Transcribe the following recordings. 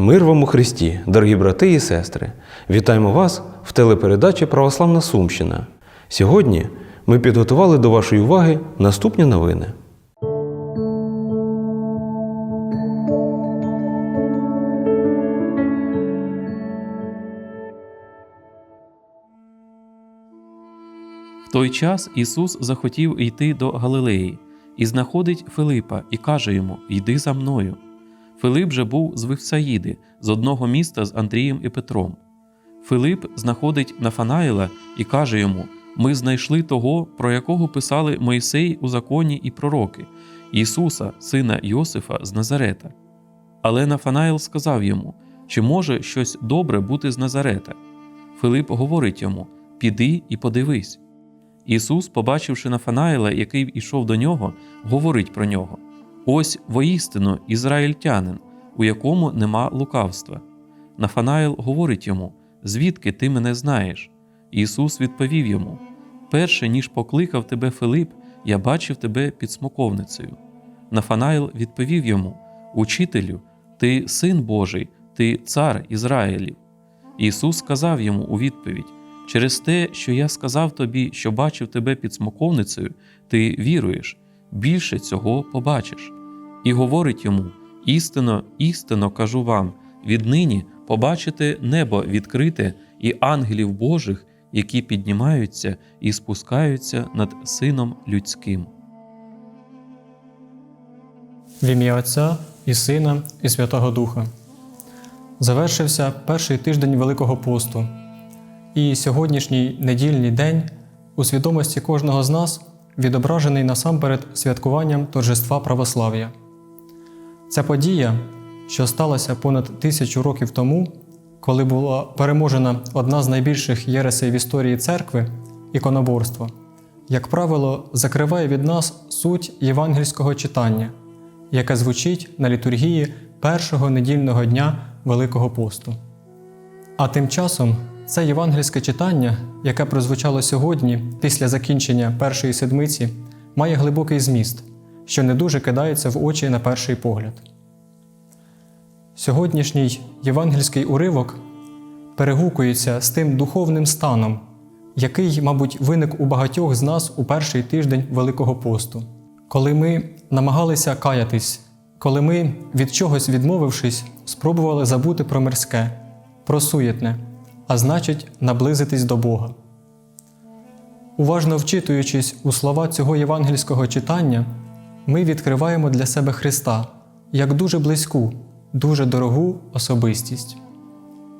Мир вам у Христі, дорогі брати і сестри! Вітаємо вас в телепередачі Православна Сумщина. Сьогодні ми підготували до вашої уваги наступні новини. В той час Ісус захотів йти до Галилеї і знаходить Филипа і каже йому: Йди за мною. Филип же був з Вифсаїди, з одного міста з Андрієм і Петром. Филип знаходить Нафанаїла і каже йому: Ми знайшли того, про якого писали Мойсей у законі і пророки, Ісуса, сина Йосифа з Назарета. Але Нафанаїл сказав йому: Чи може щось добре бути з Назарета? Филип говорить йому: Піди і подивись. Ісус, побачивши Нафанаїла, який ішов до нього, говорить про нього: Ось воістину ізраїльтянин, у якому нема лукавства. Нафанаїл говорить йому: Звідки ти мене знаєш? Ісус відповів йому: Перше, ніж покликав тебе Филип, я бачив тебе під смоковницею. Нафанаїл відповів йому: Учителю, ти син Божий, ти цар Ізраїлів. Ісус сказав йому у відповідь: Через те, що я сказав тобі, що бачив тебе під смоковницею, ти віруєш, більше цього побачиш. І говорить йому: істинно, істинно кажу вам, віднині побачите небо відкрите і ангелів Божих, які піднімаються і спускаються над Сином Людським. В ім'я Отця і Сина, і Святого Духа. Завершився перший тиждень Великого посту, і сьогоднішній недільний день у свідомості кожного з нас відображений насамперед святкуванням торжества православ'я. Ця подія, що сталася понад тисячу років тому, коли була переможена одна з найбільших єресей в історії церкви іконоборство, як правило, закриває від нас суть євангельського читання яке звучить на літургії першого недільного дня Великого посту. А тим часом це євангельське читання, яке прозвучало сьогодні після закінчення першої седмиці, має глибокий зміст, що не дуже кидається в очі на перший погляд. Сьогоднішній євангельський уривок перегукується з тим духовним станом, який, мабуть, виник у багатьох з нас у перший тиждень Великого посту коли ми намагалися каятись, коли ми, від чогось відмовившись, спробували забути про мирське, про суєтне, а значить, наблизитись до Бога. Уважно вчитуючись у слова цього євангельського читання, ми відкриваємо для себе Христа як дуже близьку, дуже дорогу особистість.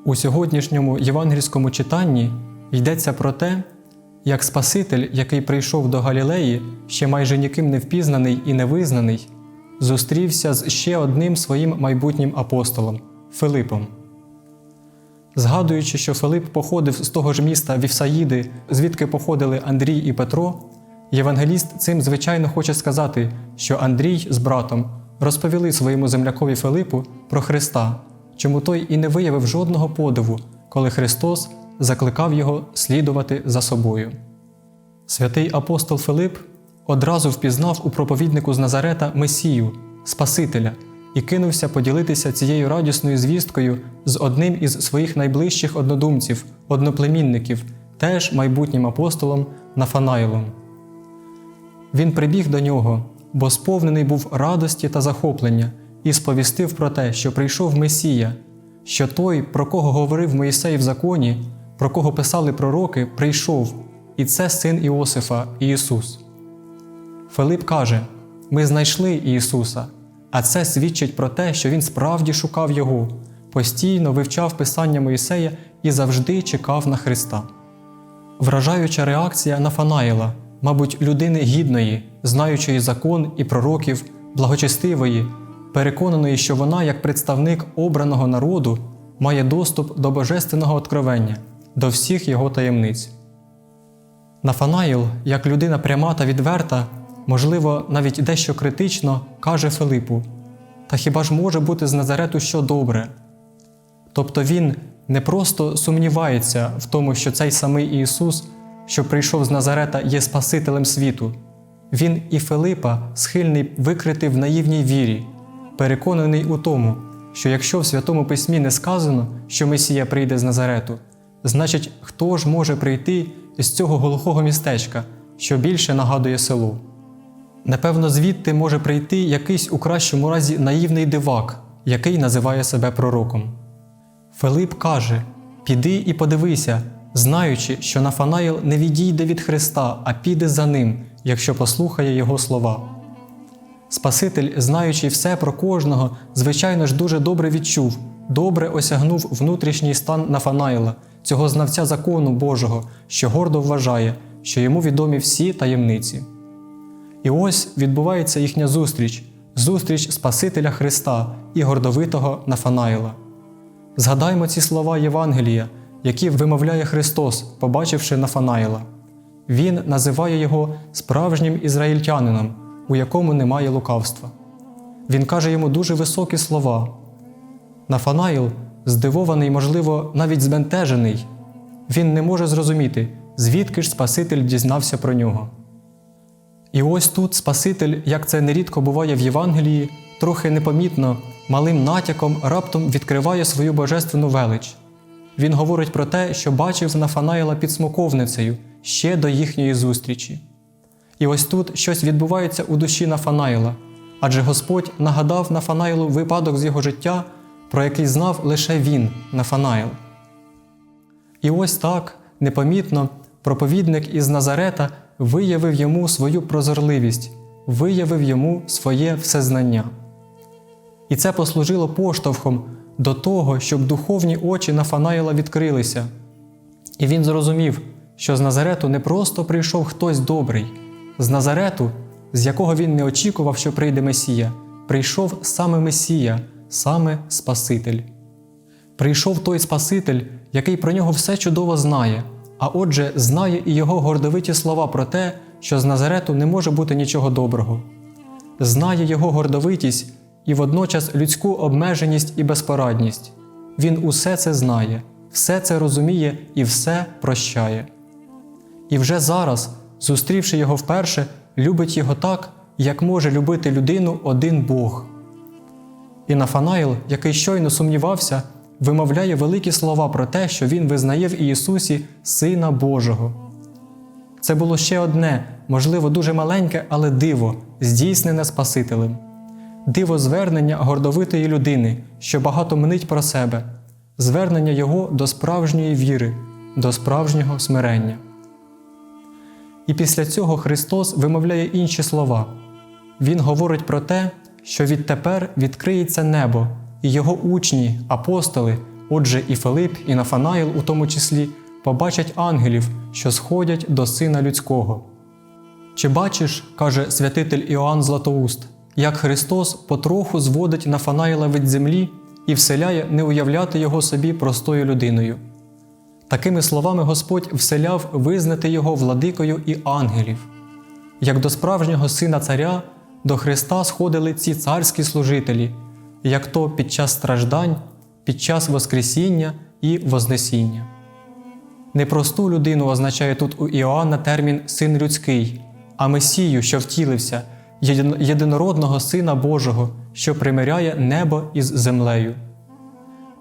У сьогоднішньому євангельському читанні йдеться про те, як Спаситель, який прийшов до Галілеї, ще майже ніким не впізнаний і не визнаний, зустрівся з ще одним своїм майбутнім апостолом Филипом. Згадуючи, що Филип походив з того ж міста Вівсаїди, звідки походили Андрій і Петро, євангеліст цим звичайно хоче сказати, що Андрій з братом розповіли своєму землякові Филипу про Христа, чому той і не виявив жодного подиву, коли Христос закликав його слідувати за собою. Святий апостол Филип одразу впізнав у проповіднику з Назарета Месію, Спасителя, і кинувся поділитися цією радісною звісткою з одним із своїх найближчих однодумців, одноплемінників, теж майбутнім апостолом Нафанаїлом. Він прибіг до нього, бо сповнений був радості та захоплення, і сповістив про те, що прийшов Месія, що той, про кого говорив Моїсей в законі, про кого писали пророки, прийшов, і це син Іосифа Ісус. Филип каже: Ми знайшли Ісуса, а це свідчить про те, що Він справді шукав Його, постійно вивчав Писання Моїсея і завжди чекав на Христа. Вражаюча реакція Нафанаїла, мабуть, людини гідної, знаючої закон і пророків, благочестивої, переконаної, що вона, як представник обраного народу, має доступ до божественного откровення до всіх його таємниць. Нафанаїл, як людина пряма та відверта, можливо, навіть дещо критично, каже Филипу: Та хіба ж може бути з Назарету що добре? Тобто він не просто сумнівається в тому, що цей самий Ісус, що прийшов з Назарета, є Спасителем світу. Він і Филипа схильний викрити в наївній вірі, переконаний у тому, що якщо в Святому Письмі не сказано, що Месія прийде з Назарету, значить, хто ж може прийти з цього глухого містечка, що більше нагадує село? Напевно, звідти може прийти якийсь у кращому разі наївний дивак, який називає себе пророком. Филип каже: Піди і подивися, знаючи, що Нафанаїл не відійде від Христа, а піде за ним, якщо послухає Його слова. Спаситель, знаючи все про кожного, звичайно ж дуже добре відчув, добре осягнув внутрішній стан Нафанаїла, цього знавця закону Божого, що гордо вважає, що йому відомі всі таємниці. І ось відбувається їхня зустріч зустріч Спасителя Христа і гордовитого Нафанаїла. Згадаймо ці слова Євангелія, які вимовляє Христос, побачивши Нафанаїла. Він називає його справжнім ізраїльтянином, у якому немає лукавства. Він каже йому дуже високі слова. Нафанаїл, здивований, можливо, навіть збентежений, він не може зрозуміти, звідки ж Спаситель дізнався про нього. І ось тут Спаситель, як це нерідко буває в Євангелії, трохи непомітно, малим натяком раптом відкриває свою божественну велич. Він говорить про те, що бачив Нафанаїла під смоковницею ще до їхньої зустрічі. І ось тут щось відбувається у душі Нафанаїла, адже Господь нагадав Нафанаїлу випадок з його життя, про який знав лише він, Нафанаїл. І ось так, непомітно, проповідник із Назарета виявив йому свою прозорливість, виявив йому своє всезнання. І це послужило поштовхом до того, щоб духовні очі Нафанаїла відкрилися. І він зрозумів, що з Назарету не просто прийшов хтось добрий, з Назарету, з якого він не очікував, що прийде Месія, прийшов саме Месія, саме Спаситель. Прийшов той Спаситель, який про нього все чудово знає, а отже, знає і його гордовиті слова про те, що з Назарету не може бути нічого доброго. Знає його гордовитість і водночас людську обмеженість і безпорадність. Він усе це знає, все це розуміє і все прощає. І вже зараз, зустрівши його вперше, любить його так, як може любити людину один Бог. І Нафанаїл, який щойно сумнівався, вимовляє великі слова про те, що він визнає в Ісусі Сина Божого. Це було ще одне, можливо, дуже маленьке, але диво, здійснене Спасителем, диво звернення гордовитої людини, що багато мнить про себе, звернення Його до справжньої віри, до справжнього смирення. І після цього Христос вимовляє інші слова. Він говорить про те, що відтепер відкриється небо, і його учні, апостоли, отже, і Филип, і Нафанаїл у тому числі, побачать ангелів, що сходять до Сина Людського. Чи бачиш, каже святитель Іоанн Златоуст, як Христос потроху зводить Нафанаїла від землі і вселяє не уявляти його собі простою людиною. Такими словами Господь вселяв визнати його владикою і ангелів. Як до справжнього сина царя, до Христа сходили ці царські служителі, як то під час страждань, під час Воскресіння і Вознесіння. Непросту людину означає тут у Іоанна термін син людський, а Месію, що втілився, єдинородного Сина Божого, що примиряє небо із землею.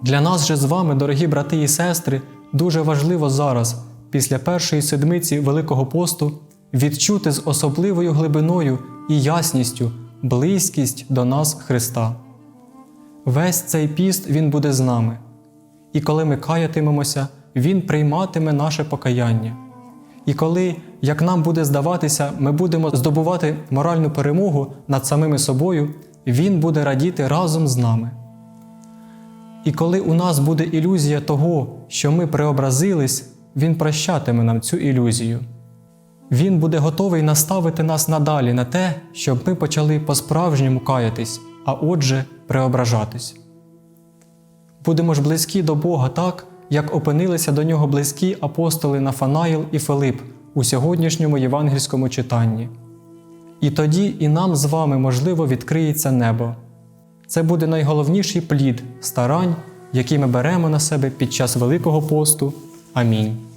Для нас же з вами, дорогі брати і сестри, дуже важливо зараз, після першої седмиці Великого посту, відчути з особливою глибиною і ясністю близькість до нас Христа. Весь цей піст Він буде з нами, і коли ми каятимемося, Він прийматиме наше покаяння. І коли, як нам буде здаватися, ми будемо здобувати моральну перемогу над самими собою, Він буде радіти разом з нами. І коли у нас буде ілюзія того, що ми преобразились, Він прощатиме нам цю ілюзію. Він буде готовий наставити нас надалі на те, щоб ми почали по-справжньому каятись, а отже, преображатись. Будемо ж близькі до Бога так, як опинилися до нього близькі апостоли Нафанаїл і Филип у сьогоднішньому євангельському читанні. І тоді і нам з вами, можливо, відкриється небо. Це буде найголовніший плід старань, які ми беремо на себе під час Великого посту. Амінь.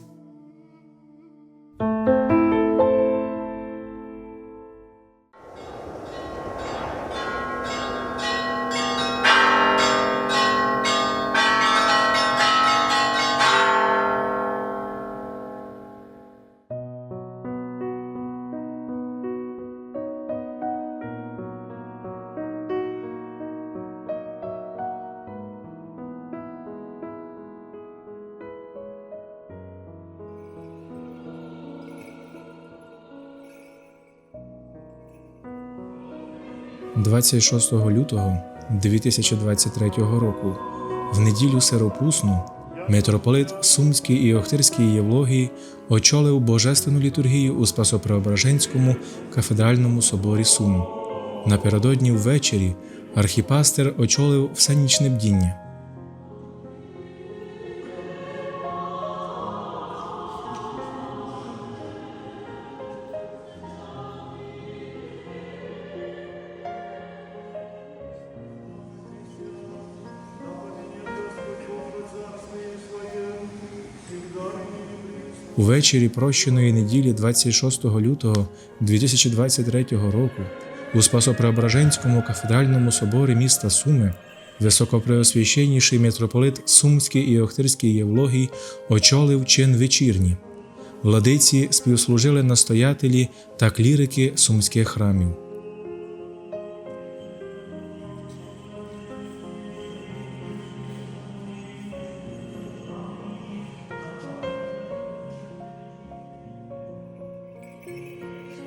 26 лютого 2023 року, в неділю Сиропусну, митрополит Сумський і Охтирський Євлогії очолив божественну літургію у Спасопреображенському кафедральному соборі Сум. Напередодні ввечері архіпастер очолив всенічне бдіння. Увечері прощеної неділі 26 лютого 2023 року у Спасопреображенському кафедральному соборі міста Суми високопреосвященніший митрополит Сумський і Охтирський Євлогій очолив чин вечірні. Владиці співслужили настоятелі та клірики сумських храмів.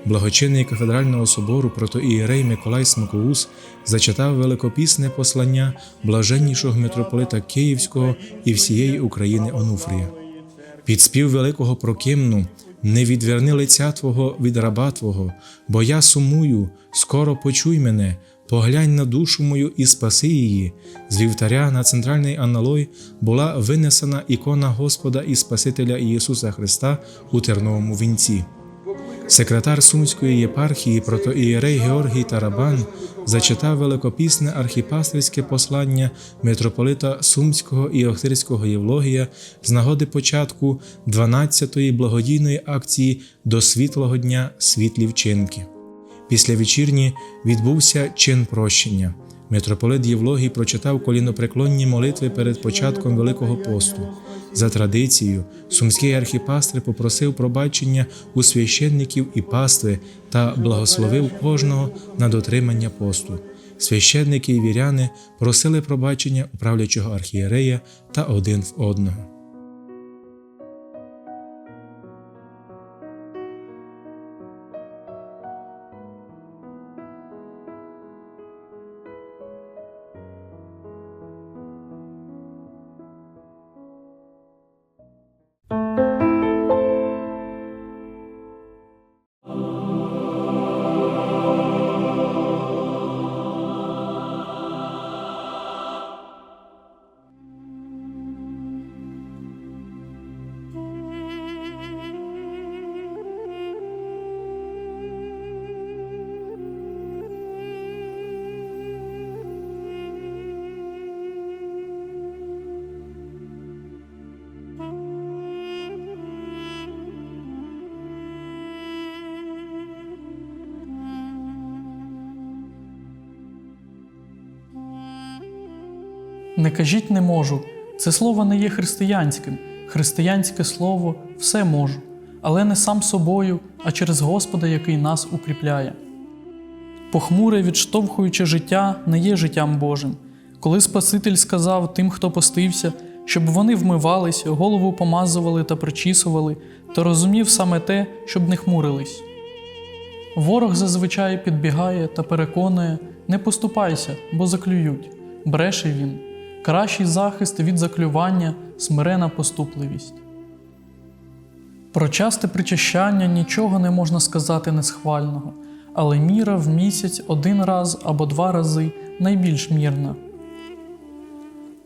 Благочинний кафедрального собору протоієрей Миколай Смикоус зачитав великопісне послання блаженнішого митрополита Київського і всієї України Онуфрія. Під спів великого прокимну не відверни лиця Твого від раба Твого, бо я сумую, скоро почуй мене, поглянь на душу мою і спаси її. З вівтаря на центральний аналой була винесена ікона Господа і Спасителя Ісуса Христа у терновому вінці. Секретар Сумської єпархії протоієрей Георгій Тарабан зачитав великопісне архіпастерське послання митрополита Сумського і Охтирського Євлогія з нагоди початку 12-ї благодійної акції до світлого дня світлі вчинки. Після вечірні відбувся чин прощення. Митрополит Євлогій прочитав колінопреклонні молитви перед початком Великого посту. За традицією, сумський архіпастир попросив пробачення у священників і пастви та благословив кожного на дотримання посту. Священники і віряни просили пробачення у правлячого архієрея та один в одного. Не кажіть не можу. Це слово не є християнським. Християнське слово все можу, але не сам собою, а через Господа, який нас укріпляє. Похмуре, відштовхуюче життя не є життям Божим. Коли Спаситель сказав тим, хто постився, щоб вони вмивались, голову помазували та причісували, то розумів саме те, щоб не хмурились. Ворог зазвичай підбігає та переконує: не поступайся, бо заклюють. Бреше він. Кращий захист від заклювання смирена поступливість. Про часте причащання нічого не можна сказати несхвального, але міра в місяць один раз або два рази найбільш мірна.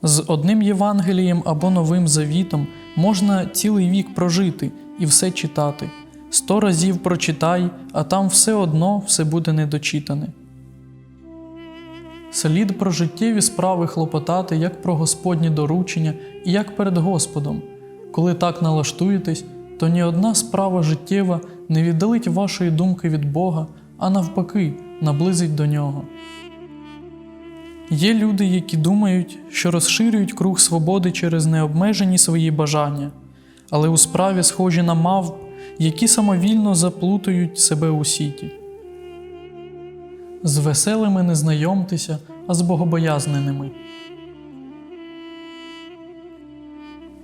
З одним Євангелієм або Новим Завітом можна цілий вік прожити і все читати. Сто разів прочитай, а там все одно все буде недочитане. Слід про життєві справи хлопотати як про Господні доручення і як перед Господом. Коли так налаштуєтесь, то ні одна справа життєва не віддалить вашої думки від Бога, а навпаки, наблизить до нього. Є люди, які думають, що розширюють круг свободи через необмежені свої бажання, але у справі схожі на мавп, які самовільно заплутають себе у сіті. З веселими не знайомтеся, а з богобоязненими.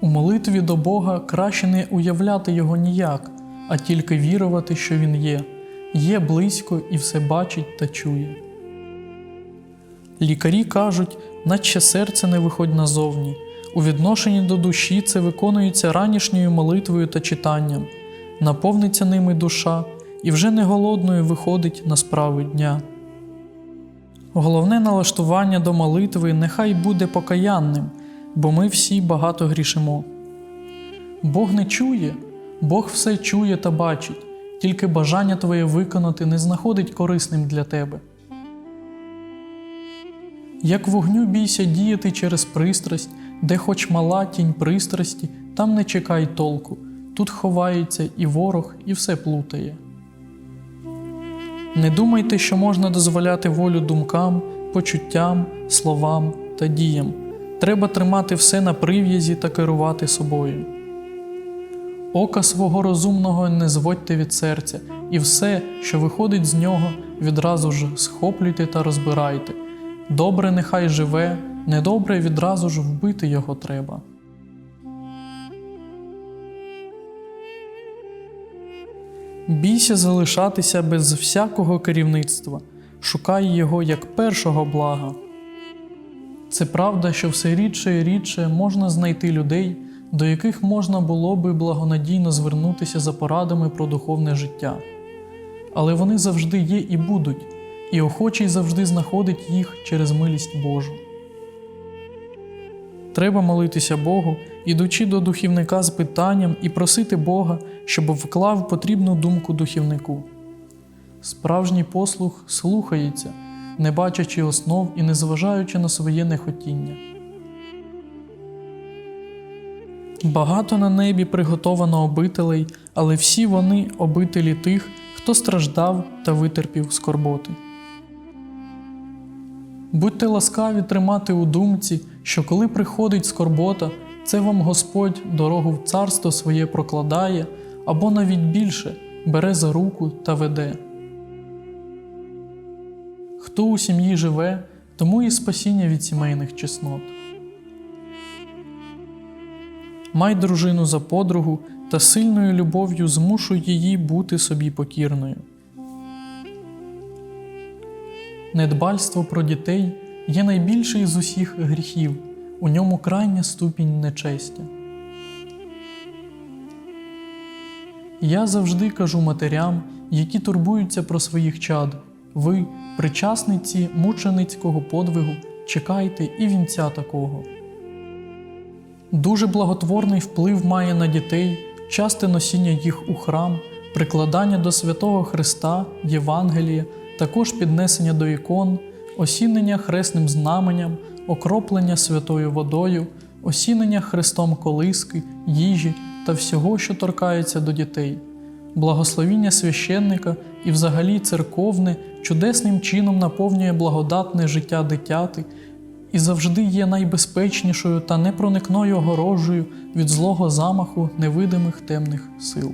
У молитві до Бога краще не уявляти його ніяк, а тільки вірувати, що Він є, є близько і все бачить та чує. Лікарі кажуть, наче серце не виходь назовні. У відношенні до душі це виконується ранішньою молитвою та читанням, наповниться ними душа і вже не голодною виходить на справи дня. Головне налаштування до молитви нехай буде покаянним, бо ми всі багато грішимо. Бог не чує, Бог все чує та бачить, тільки бажання твоє виконати не знаходить корисним для тебе. Як вогню бійся діяти через пристрасть, де хоч мала тінь пристрасті, там не чекай толку, тут ховається і ворог, і все плутає. Не думайте, що можна дозволяти волю думкам, почуттям, словам та діям. Треба тримати все на прив'язі та керувати собою. Ока свого розумного не зводьте від серця, і все, що виходить з нього, відразу ж схоплюйте та розбирайте. Добре нехай живе, недобре відразу ж вбити його треба. Бійся залишатися без всякого керівництва, шукай його як першого блага. Це правда, що все рідше і рідше можна знайти людей, до яких можна було би благонадійно звернутися за порадами про духовне життя. Але вони завжди є і будуть, і охочий завжди знаходить їх через милість Божу. Треба молитися Богу, ідучи до духівника з питанням і просити Бога, щоб вклав потрібну думку духівнику. Справжній послух слухається, не бачачи основ і не зважаючи на своє нехотіння. Багато на небі приготовано обителей, але всі вони обителі тих, хто страждав та витерпів скорботи. Будьте ласкаві тримати у думці, що коли приходить скорбота, це вам Господь дорогу в царство своє прокладає, або навіть більше бере за руку та веде. Хто у сім'ї живе, тому і спасіння від сімейних чеснот. Май дружину за подругу та сильною любов'ю змушуй її бути собі покірною. Недбальство про дітей є найбільший з усіх гріхів, у ньому крайня ступінь нечестя. Я завжди кажу матерям, які турбуються про своїх чад. Ви, причасниці мученицького подвигу, чекайте і вінця такого. Дуже благотворний вплив має на дітей часте носіння їх у храм, прикладання до святого Христа, Євангелія, також піднесення до ікон, осінення хресним знаменням, окроплення святою водою, осінення хрестом колиски, їжі та всього, що торкається до дітей. Благословіння священника і взагалі церковне чудесним чином наповнює благодатне життя дитяти і завжди є найбезпечнішою та непроникною огорожею від злого замаху невидимих темних сил.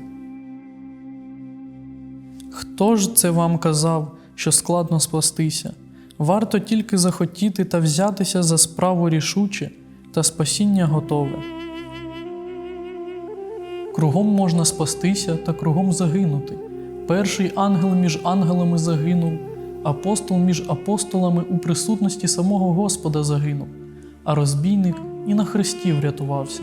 Хто ж це вам казав, що складно спастися? Варто тільки захотіти та взятися за справу рішуче, та спасіння готове. Кругом можна спастися та кругом загинути. Перший ангел між ангелами загинув, апостол між апостолами у присутності самого Господа загинув, а розбійник і на хресті врятувався.